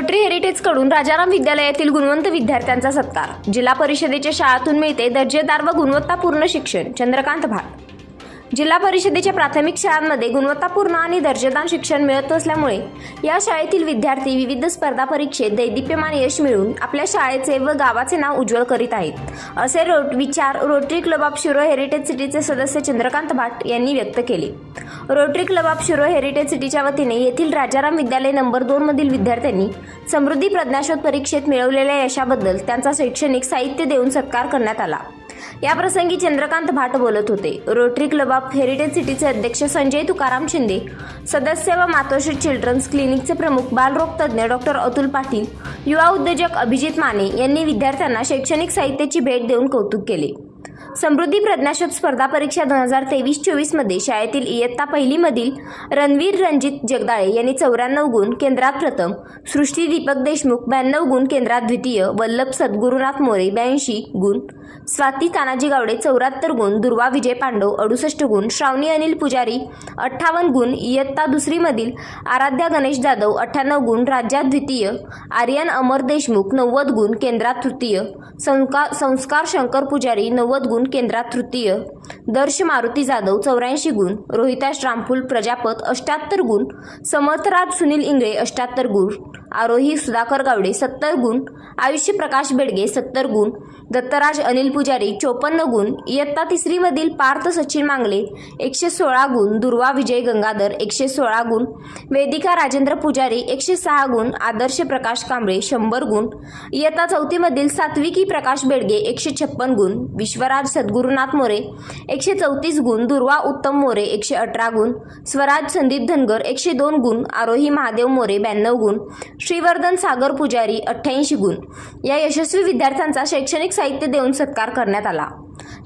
Rotary हेरिटेजकडून Rajaram विद्यालयातील गुणवंत विद्यार्थ्यांचा सत्कार. जिल्हा परिषदेच्या शाळातून मिळते दर्जेदार व गुणवत्तापूर्ण शिक्षण. चंद्रकांत भाट. जिल्हा परिषदेच्या प्राथमिक शाळांमध्ये गुणवत्तापूर्ण आणि दर्जेदार शिक्षण मिळत असल्यामुळे या शाळेतील विद्यार्थी विविध स्पर्धा परीक्षेत दैदिप्यमान यश मिळवून आपल्या शाळेचे व गावाचे नाव उज्ज्वल करीत आहेत. असे रोट विचार Rotary Club of Shiro Heritage सिटीचे सदस्य चंद्रकांत भाट यांनी व्यक्त केले. Rotary Club of Shiro Heritage सिटीच्या वतीने येथील राजाराम विद्यालय नंबर दोनमधील विद्यार्थ्यांनी समृद्धी प्रज्ञाशोध परीक्षेत मिळवलेल्या यशाबद्दल त्यांचा शैक्षणिक साहित्य देऊन सत्कार करण्यात आला. याप्रसंगी चंद्रकांत भाट बोलत होते. रोटरी क्लब ऑफ हेरिटेज सिटीचे अध्यक्ष संजय तुकाराम शिंदे सदस्य व मातोश्री चिल्ड्रन्स क्लिनिकचे प्रमुख बालरोग तज्ज्ञ डॉक्टर अतुल पाटील युवा उद्योजक अभिजित माने यांनी विद्यार्थ्यांना शैक्षणिक साहित्याची भेट देऊन कौतुक केले. समृद्धी प्रज्ञाशोध स्पर्धा परीक्षा दोन हजार तेवीस चोवीसमध्ये शाळेतील इयत्ता पहिलीमधील रणवीर रणजित जगदाळे यांनी चौऱ्याण्णव गुण केंद्रात प्रथम सृष्टी दीपक देशमुख ब्याण्णव गुण केंद्रात द्वितीय वल्लभ सद्गुरुनाथ मोरे ब्याऐंशी गुण स्वाती तानाजी गावडे चौऱ्याहत्तर गुण दुर्वा विजय पांडव अडुसष्ट गुण श्रावणी अनिल पुजारी अठ्ठावन्न गुण इयत्ता दुसरीमधील आराध्या गणेश जाधव अठ्ठ्याण्णव गुण राज्यात द्वितीय आर्यन अमर देशमुख नव्वद गुण केंद्रात तृतीय संस्कार संस्कार शंकर पुजारी नव्वद गुण केंद्रात तृतीय दर्श मारुती जाधव चौऱ्याऐंशी गुण रोहिताश रामफुल प्रजापत अष्ट्याहत्तर गुण समर्थराज सुनील इंगळे अष्ट्याहत्तर गुण आरोही सुधाकर गावडे सत्तर गुण आयुष्य प्रकाश बेडगे सत्तर गुण दत्तराज अनिल पुजारी चोपन्न गुण इयत्ता तिसरीमधील पार्थ सचिन मांगले एकशे सोळा गुण दुर्वा विजय गंगाधर एकशे सोळा गुण वेदिका राजेंद्र पुजारी एकशे सहा गुण आदर्श प्रकाश कांबळे शंभर गुण इयत्ता चौथीमधील सात्विकी प्रकाश बेडगे एकशे छप्पन गुण विश्वराज सद्गुरुनाथ मोरे एकशे चौतीस गुण दुर्वा उत्तम मोरे एकशे अठरा गुण स्वराज संदीप धनगर एकशे दोन गुण आरोही महादेव मोरे ब्याण्णव गुण श्रीवर्धन सागर पुजारी अठ्ठ्याऐंशी गुण. या यशस्वी विद्यार्थ्यांचा शैक्षणिक साहित्य देऊन सत्कार करण्यात आला.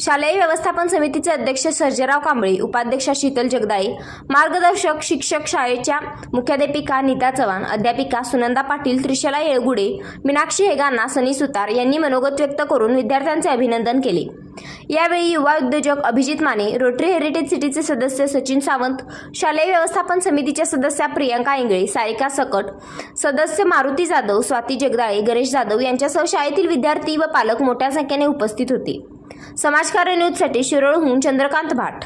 शालेय व्यवस्थापन समितीचे अध्यक्ष सर्जराव कांबळे उपाध्यक्षा शीतल जगदाळे मार्गदर्शक शिक्षक शाळेच्या मुख्याध्यापिका नीता चव्हाण अध्यापिका सुनंदा पाटील त्रिशला येळगुडे मीनाक्षी हेगांना सनी सुतार यांनी मनोगत व्यक्त करून विद्यार्थ्यांचे अभिनंदन केले. यावेळी युवा उद्योजक अभिजित माने रोटरी हेरिटेज सिटीचे सदस्य सचिन सावंत शालेय व्यवस्थापन समितीच्या सदस्या प्रियंका इंगळे सारिका सकट सदस्य मारुती जाधव स्वाती जगदाळे गणेश जाधव यांच्यासह शाळेतील विद्यार्थी व पालक मोठ्या संख्येने उपस्थित होते. समाजकार्य न्यूजसाठी शिरोळहून चंद्रकांत भाट.